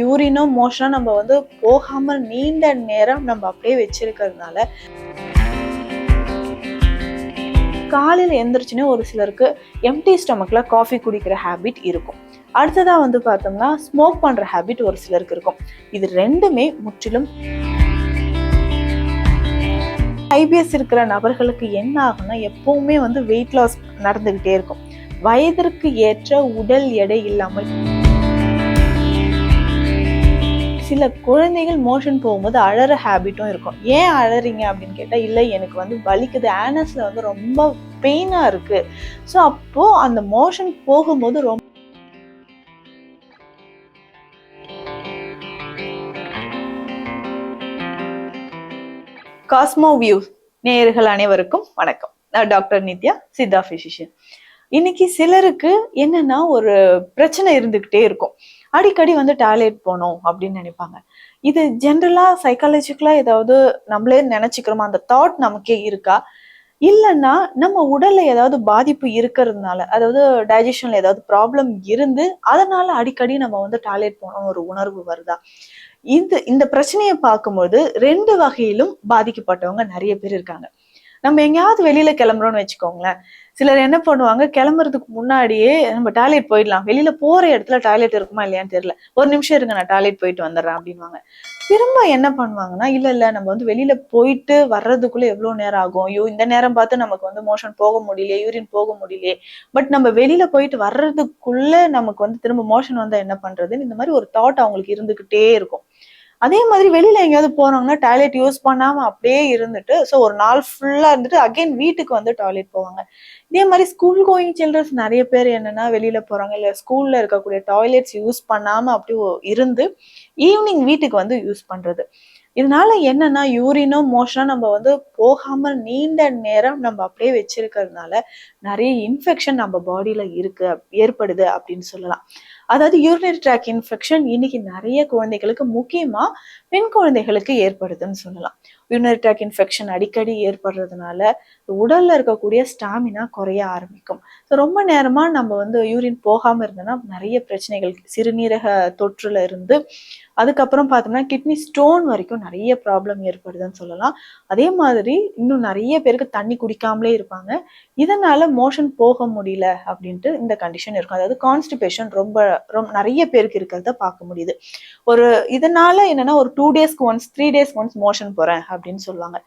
யூரினோ மோஷனாக நம்ம வந்து போகாமல் நீண்ட நேரம் நம்ம அப்படியே வச்சிருக்கிறதுனால காலையில் எந்திரிச்சுனே ஒரு சிலருக்கு எம்டி ஸ்டமக்கில் காஃபி குடிக்கிற ஹேபிட் இருக்கும். அடுத்ததாக வந்து பார்த்தோம்னா ஸ்மோக் பண்ணுற ஹேபிட் ஒரு சிலருக்கு இருக்கும். இது ரெண்டுமே முற்றிலும் ஐபிஎஸ் இருக்கிற நபர்களுக்கு என்ன ஆகும்னா எப்பவுமே வந்து வெயிட் லாஸ் நடந்துக்கிட்டே இருக்கும். வயதிற்கு ஏற்ற உடல் எடை இல்லாமல் சில குழந்தைகள் மோஷன் போகும்போது அழற ஹேபிட்டும் இருக்கும். ஏன் அழறீங்க அப்படின்னு கேட்டால் இல்லை எனக்கு வந்து வலிக்குது ஆனஸ்ல வந்து ரொம்ப பெயினாக இருக்கு. ஸோ அப்போ அந்த மோஷன் போகும்போது ரொம்ப காஸ்மோ வியூ நேயர்கள் அனைவருக்கும் வணக்கம். நான் டாக்டர் நித்யா சித்தா பிசிஷியன் இன்னைக்கு சிலருக்கு என்னன்னா ஒரு பிரச்சனை இருந்துகிட்டே இருக்கும். அடிக்கடி வந்து டாய்லெட் போகணும் அப்படின்னு நினைப்பாங்க. இது ஜென்ரலாக சைக்காலஜிக்கலா ஏதாவது நம்மளே நினச்சிக்கிறோமா? அந்த தாட் நமக்கே இருக்கா? இல்லைன்னா நம்ம உடல்ல ஏதாவது பாதிப்பு இருக்கிறதுனால அதாவது டைஜஷன்ல ஏதாவது ப்ராப்ளம் இருந்து அதனால அடிக்கடி நம்ம வந்து டாய்லெட் போகணும் ஒரு உணர்வு வருதா? இந்த இந்த பிரச்சனையை பார்க்கும்போது ரெண்டு வகையிலும் பாதிக்கப்பட்டவங்க நிறைய பேர் இருக்காங்க. நம்ம எங்கேயாவது வெளியில கிளம்புறோம்னு வச்சுக்கோங்களேன். சிலர் என்ன பண்ணுவாங்க? கிளம்புறதுக்கு முன்னாடியே நம்ம டாய்லெட் போயிடலாம். வெளியில போற இடத்துல டாய்லெட் இருக்குமா இல்லையான்னு தெரியல. ஒரு நிமிஷம் இருங்க நான் டாய்லெட் போயிட்டு வந்துடுறேன் அப்படின்வாங்க திரும்ப என்ன பண்ணுவாங்கன்னா இல்ல இல்ல நம்ம வந்து வெளியில போயிட்டு வர்றதுக்குள்ள எவ்வளவு நேரம் ஆகும்? ஐயோ இந்த நேரம் பார்த்து நமக்கு வந்து மோஷன் போக முடியலையே யூரின் போக முடியலையே. பட் நம்ம வெளியில போயிட்டு வர்றதுக்குள்ள நமக்கு வந்து திரும்ப மோஷன் வந்தா என்ன பண்றதுன்னு இந்த மாதிரி ஒரு தாட் அவங்களுக்கு இருந்துகிட்டே இருக்கும். அதே மாதிரி வெளியில எங்கேயாவது போறாங்கன்னா டாய்லெட் யூஸ் பண்ணாம அப்படியே இருந்துட்டு ஸோ ஒரு நாள் ஃபுல்லா இருந்துட்டு அகைன் வீட்டுக்கு வந்து டாய்லெட் போவாங்க. இதே மாதிரி ஸ்கூல் கோயிங் சில்ட்ரன்ஸ் நிறைய பேர் என்னன்னா வெளியில போறாங்க இல்ல ஸ்கூல்ல இருக்கக்கூடிய டாய்லெட்ஸ் யூஸ் பண்ணாம அப்படி இருந்து ஈவினிங் வீட்டுக்கு வந்து யூஸ் பண்றது. இதனால என்னன்னா யூரினோ மோஷனா நம்ம வந்து போகாம நீண்ட நேரம் நம்ம அப்படியே வச்சிருக்கிறதுனால நிறைய இன்ஃபெக்ஷன் நம்ம பாடியில இருக்கு ஏற்படுது அப்படின்னு சொல்லலாம். அதாவது யூரினரி ட்ராக் இன்ஃபெக்ஷன் இன்னைக்கு நிறைய குழந்தைகளுக்கு முக்கியமா பெண் குழந்தைகளுக்கு ஏற்படுதுன்னு சொல்லலாம். யூரினரி ட்ராக் இன்ஃபெக்ஷன் அடிக்கடி ஏற்படுறதுனால உடல்ல இருக்கக்கூடிய ஸ்டாமினா குறைய ஆரம்பிக்கும். ஸோ ரொம்ப நேரமா நம்ம வந்து யூரின் போகாம இருந்தோம்னா நிறைய பிரச்சனைகள் சிறுநீரக தொற்றுல இருந்து அதுக்கப்புறம் பார்த்தோம்னா கிட்னி ஸ்டோன் வரைக்கும் நிறைய ப்ராப்ளம் ஏற்படுதுன்னு சொல்லலாம். அதே மாதிரி இன்னும் நிறைய பேருக்கு தண்ணி குடிக்காமலே இருப்பாங்க. இதனால மோஷன் போக முடியல அப்படின்ட்டு இந்த கண்டிஷன் இருக்கும். அதாவது கான்ஸ்டிபேஷன் ரொம்ப ரொம்ப நிறைய பேருக்கு இருக்கிறத பார்க்க முடியுது. ஒரு இதனால என்னன்னா ஒரு டூ டேஸ்க்கு ஒன்ஸ் த்ரீ டேஸ்க்கு ஒன்ஸ் மோஷன் போறேன் அப்படின்னு சொல்லுவாங்க.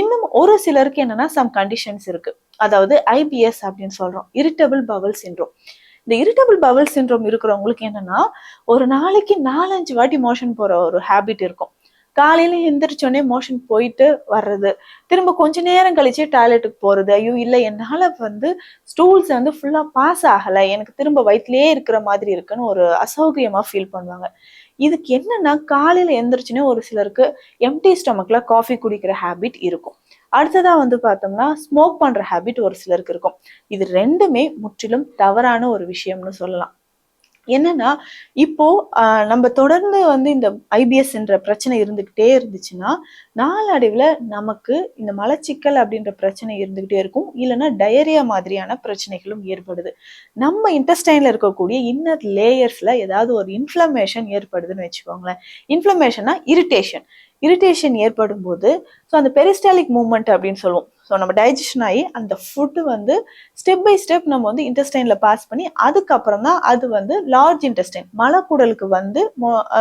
இன்னும் ஒரு சிலருக்கு என்னன்னா சம் கண்டிஷன்ஸ் இருக்கு. அதாவது ஐபிஎஸ் அப்படின்னு சொல்றோம். இரிட்டபிள் பவல் சின்ரோம் இந்த இரிட்டபிள் பவல் சின்ரோம் இருக்கிறவங்களுக்கு என்னன்னா ஒரு நாளைக்கு நாலஞ்சு வாட்டி மோஷன் போற ஒரு ஹேபிட் இருக்கும். காலையில எந்திரிச்சோடனே மோஷன் போயிட்டு வர்றது. திரும்ப கொஞ்ச நேரம் கழிச்சு டாய்லெட்டுக்கு போறது. ஐயோ இல்லை என்னால வந்து ஸ்டூல்ஸ் வந்து ஃபுல்லா பாஸ் ஆகலை. எனக்கு திரும்ப வயிற்றுலயே இருக்கிற மாதிரி இருக்குன்னு ஒரு அசௌகரியமா ஃபீல் பண்ணுவாங்க. இதுக்கு என்னன்னா காலையில எந்திரிச்சுனே ஒரு சிலருக்கு எம்டி ஸ்டொமக்ல காஃபி குடிக்கிற ஹேபிட் இருக்கும். அடுத்ததா வந்து பார்த்தோம்னா ஸ்மோக் பண்ற ஹேபிட் ஒரு சிலருக்கு இருக்கும். இது ரெண்டுமே முற்றிலும் தவறான ஒரு விஷயம்னு சொல்லலாம். என்னன்னா இப்போ நம்ம தொடர்ந்து வந்து இந்த ஐபிஎஸ் என்ற பிரச்சனை இருந்துகிட்டே இருந்துச்சுன்னா நாளடைவில் நமக்கு இந்த மலச்சிக்கல் அப்படின்ற பிரச்சனை இருந்துகிட்டே இருக்கும். இல்லைன்னா டயரியா மாதிரியான பிரச்சனைகளும் ஏற்படுது. நம்ம இன்டெஸ்டைன்ல இருக்கக்கூடிய இன்னர் லேயர்ஸ்ல ஏதாவது ஒரு இன்ஃப்ளமேஷன் ஏற்படுதுன்னு வச்சுக்கோங்களேன். இன்ஃப்ளமேஷன்னா இரிட்டேஷன் இரிட்டேஷன் ஏற்படும் போது ஸோ அந்த பெரிஸ்டாலிக் மூவ்மெண்ட் அப்படின்னு சொல்லுவோம். ஸோ நம்ம டைஜஷன் ஆகி அந்த ஃபுட்டு வந்து ஸ்டெப் பை ஸ்டெப் நம்ம வந்து இன்டெஸ்டைனில் பாஸ் பண்ணி அதுக்கப்புறம் தான் அது வந்து லார்ஜ் இன்டெஸ்டைன் மலக்குடலுக்கு வந்து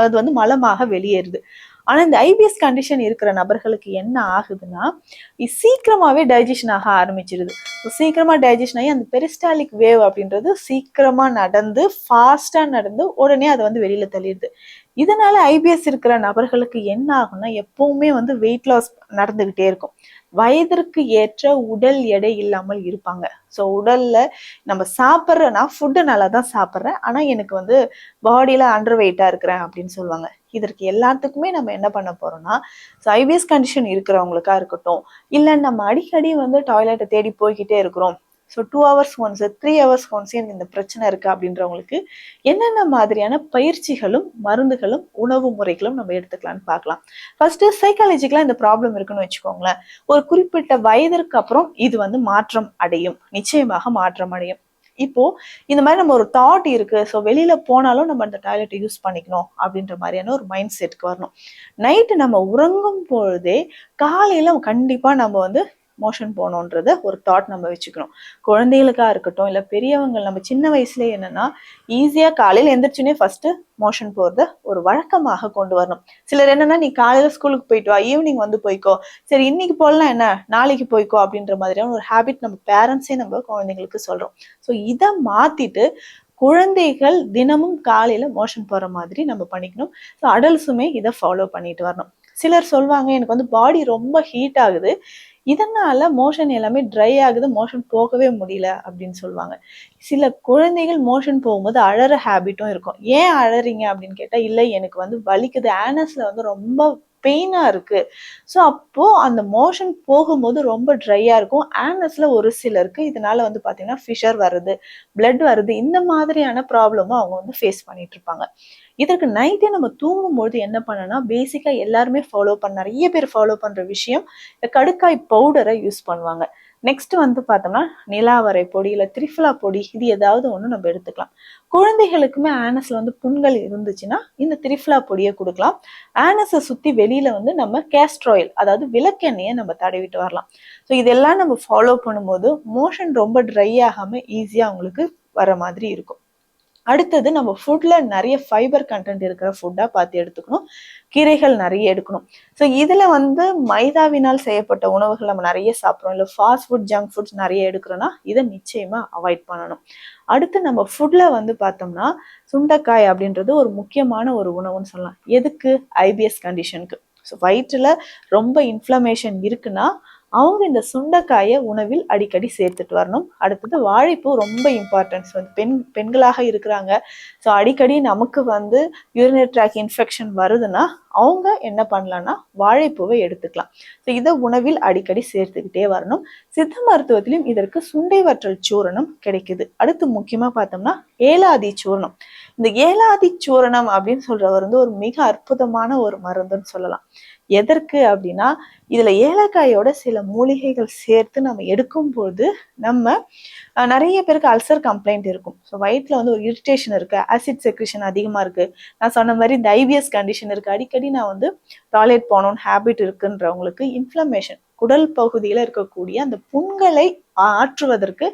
அது வந்து மலமாக வெளியேறுது. ஆனால் இந்த ஐபிஎஸ் கண்டிஷன் இருக்கிற நபர்களுக்கு என்ன ஆகுதுன்னா சீக்கிரமாகவே டைஜஷன் ஆக ஆரம்பிச்சிருது. சீக்கிரமாக டைஜஷன் ஆகி அந்த பெரிஸ்டாலிக் வேவ் அப்படின்றது சீக்கிரமாக நடந்து ஃபாஸ்ட்டாக நடந்து உடனே அதை வந்து வெளியில் தள்ளிடுது. இதனால ஐபிஎஸ் இருக்கிற நபர்களுக்கு என்ன ஆகும்னா எப்பவுமே வந்து வெயிட் லாஸ் நடந்துகிட்டே இருக்கும். வயதிற்கு ஏற்ற உடல் எடை இல்லாமல் இருப்பாங்க. ஸோ உடல்ல நம்ம சாப்பிட்ற நான் ஃபுட்டு நல்லா தான் சாப்பிட்றேன். ஆனால் எனக்கு வந்து பாடியில அண்டர் வெயிட்டா இருக்கிறேன் அப்படின்னு சொல்லுவாங்க. இதற்கு எல்லாத்துக்குமே நம்ம என்ன பண்ண போறோம்னா ஸோ ஐபிஎஸ் கண்டிஷன் இருக்கிறவங்களுக்கா இருக்கட்டும் இல்லை நம்ம அடிக்கடி வந்து டாய்லெட்டை தேடி போய்கிட்டே இருக்கிறோம். So two hours once three hours once எனக்கு இந்த பிரச்சனை இருக்கு அப்படின்றவங்களுக்கு என்னென்ன மாதிரியான பயிற்சிகளும் மருந்துகளும் உணவு முறைகளும் நம்ம எடுத்துக்கலாம்னு பார்க்கலாம். ஃபர்ஸ்ட்டு சைக்காலஜிக்கலா இந்த ப்ராப்ளம் இருக்குன்னு வச்சுக்கோங்களேன். ஒரு குறிப்பிட்ட வயதிற்கு அப்புறம் இது வந்து மாற்றம் அடையும். நிச்சயமாக மாற்றம் அடையும். இப்போ இந்த மாதிரி நம்ம ஒரு தாட் இருக்கு. ஸோ வெளியில போனாலும் நம்ம அந்த டாய்லெட் யூஸ் பண்ணிக்கணும் அப்படின்ற மாதிரியான ஒரு மைண்ட் செட்டுக்கு வரணும். நைட்டு நம்ம உறங்கும் பொழுதே காலையில கண்டிப்பா நம்ம வந்து மோஷன் போகணுன்றத ஒரு தாட் நம்ம வச்சுக்கணும். குழந்தைகளுக்கா இருக்கட்டும் இல்லை பெரியவங்க நம்ம சின்ன வயசுல என்னன்னா ஈஸியா காலையில எந்திரிச்சுனே ஃபர்ஸ்ட் மோஷன் போகிறத ஒரு வழக்கமாக கொண்டு வரணும். சிலர் என்னன்னா நீ காலையில ஸ்கூலுக்கு போயிட்டு வா ஈவினிங் வந்து போய்க்கோ. சரி இன்னைக்கு போகலாம் என்ன? நாளைக்கு போய்க்கோ அப்படின்ற மாதிரியான ஒரு ஹேபிட் நம்ம பேரண்ட்ஸே நம்ம குழந்தைங்களுக்கு சொல்றோம். ஸோ இதை மாத்திட்டு குழந்தைகள் தினமும் காலையில மோஷன் போற மாதிரி நம்ம பண்ணிக்கணும். ஸோ அடல்ஸுமே இதை ஃபாலோ பண்ணிட்டு வரணும். சிலர் சொல்லுவாங்க எனக்கு வந்து பாடி ரொம்ப ஹீட் ஆகுது. இதனால மோஷன் எல்லாமே ட்ரை ஆகுது மோஷன் போகவே முடியல அப்படின்னு சொல்லுவாங்க. சில குழந்தைகள் மோஷன் போகும்போது அழற ஹேபிட்டும் இருக்கும். ஏன் அழறீங்க அப்படின்னு கேட்டால் இல்லை எனக்கு வந்து வலிக்குது ஆனஸில் வந்து ரொம்ப பெயினாக இருக்குது ஸோ அப்போது அந்த மோஷன் போகும்போது ரொம்ப ட்ரையாக இருக்கும். ஆனஸில் ஒரு சிலருக்கு இதனால வந்து பார்த்திங்கன்னா ஃபிஷர் வருது பிளட் வருது. இந்த மாதிரியான ப்ராப்ளமும் அவங்க வந்து ஃபேஸ் பண்ணிகிட்ருப்பாங்க இருப்பாங்க. இதற்கு நைட்டே நம்ம தூங்கும்போது என்ன பண்ணனா பேசிக்காக எல்லாருமே ஃபாலோ பண்ண நிறைய பேர் ஃபாலோ பண்ணுற விஷயம் இந்த கடுக்காய் பவுடரை யூஸ் பண்ணுவாங்க. நெக்ஸ்ட் வந்து பார்த்தோம்னா நிலாவரை பொடி இல்லை திரிஃபலா பொடி இது ஏதாவது ஒன்று நம்ம எடுத்துக்கலாம். குழந்தைகளுக்குமே ஆனஸில் வந்து புண்கள் இருந்துச்சுன்னா இந்த திரிஃபலா பொடியை கொடுக்கலாம். ஆனஸை சுற்றி வெளியில் வந்து நம்ம கேஸ்ட்ராயில் அதாவது விளக்கெண்ணெயை நம்ம தடவிட்டு வரலாம். ஸோ இதெல்லாம் நம்ம ஃபாலோ பண்ணும்போது மோஷன் ரொம்ப ட்ரை ஆகாமல் ஈஸியாக அவங்களுக்கு வர மாதிரி இருக்கும். அடுத்தது நம்ம ஃபுட்ல நிறைய ஃபைபர் கண்டென்ட் இருக்கிற ஃபுட்டாக பார்த்து எடுத்துக்கணும். கீரைகள் நிறைய எடுக்கணும். ஸோ இதில் வந்து மைதாவினால் செய்யப்பட்ட உணவுகள் நம்ம நிறைய சாப்பிட்றோம். இல்லை ஃபாஸ்ட் ஃபுட் ஜங்க் ஃபுட்ஸ் நிறைய எடுக்கிறோன்னா இதை நிச்சயமாக அவாய்ட் பண்ணணும். அடுத்து நம்ம ஃபுட்டில் வந்து பார்த்தோம்னா சுண்டைக்காய் அப்படின்றது ஒரு முக்கியமான ஒரு உணவுன்னு சொல்லலாம். எதுக்கு? ஐபிஎஸ் கண்டிஷனுக்கு ஸோ வயிற்றில் ரொம்ப இன்ஃப்ளமேஷன் இருக்குன்னா அவங்க இந்த சுண்டைக்காயை உணவில் அடிக்கடி சேர்த்துட்டு வரணும். அடுத்தது வாழைப்பூ ரொம்ப இம்பார்ட்டன்ஸ் வந்து பெண் பெண்களாக இருக்கிறாங்க. ஸோ அடிக்கடி நமக்கு வந்து யூரினரி ட்ராக் இன்ஃபெக்ஷன் வருதுன்னா அவங்க என்ன பண்ணலாம்னா வாழைப்பூவை எடுத்துக்கலாம். ஸோ இதை உணவில் அடிக்கடி சேர்த்துக்கிட்டே வரணும். சித்த மருத்துவத்திலும் இதற்கு சுண்டை வற்றல் சூரணம் கிடைக்குது. அடுத்து முக்கியமா பார்த்தோம்னா ஏலாதி சூரணம். இந்த ஏலாதி சூரணம் அப்படின்னு சொல்றவர் வந்து ஒரு மிக அற்புதமான ஒரு மருந்துன்னு சொல்லலாம். எதற்கு அப்படின்னா இதுல ஏலக்காயோட சில மூலிகைகள் சேர்த்து நம்ம எடுக்கும்போது நம்ம நிறைய பேருக்கு அல்சர் கம்ப்ளைண்ட் இருக்கும். ஸோ வயிற்றுல வந்து ஒரு இரிட்டேஷன் இருக்கு ஆசிட் செக்ரிஷன் அதிகமா இருக்கு. நான் சொன்ன மாதிரி இந்த ஐபிஎஸ் கண்டிஷன் இருக்கு. அடிக்கடி நான் வந்து டாய்லெட் போகணும்னு ஹேபிட் இருக்குன்றவங்களுக்கு இன்ஃப்ளமேஷன் குடல் பகுதியில் இருக்கக்கூடிய அந்த புண்களை ஆற்றுவதற்கு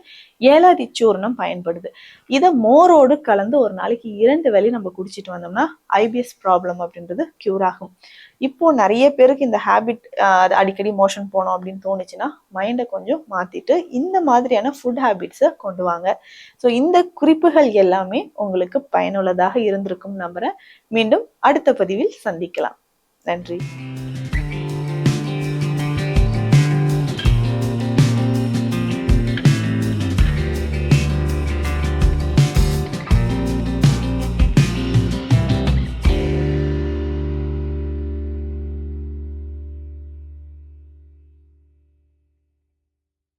ஏலாதி சூர்ணம் பயன்படுது. இதை மோரோடு கலந்து ஒரு நாளைக்கு இரண்டு வேலை நம்ம குடிச்சிட்டு வந்தோம்னா ஐபிஎஸ் ப்ராப்ளம் அப்படின்றது கியூர் ஆகும். இப்போ நிறைய பேருக்கு இந்த ஹேபிட் அடிக்கடி மோஷன் போனோம் அப்படின்னு தோணுச்சுன்னா மைண்டை கொஞ்சம் மாத்திட்டு இந்த மாதிரியான ஃபுட் ஹேபிட்ஸை கொண்டு வாங்க. ஸோ இந்த குறிப்புகள் எல்லாமே உங்களுக்கு பயனுள்ளதாக இருந்திருக்கும் நம்புறேன். மீண்டும் அடுத்த பதிவில் சந்திக்கலாம். நன்றி.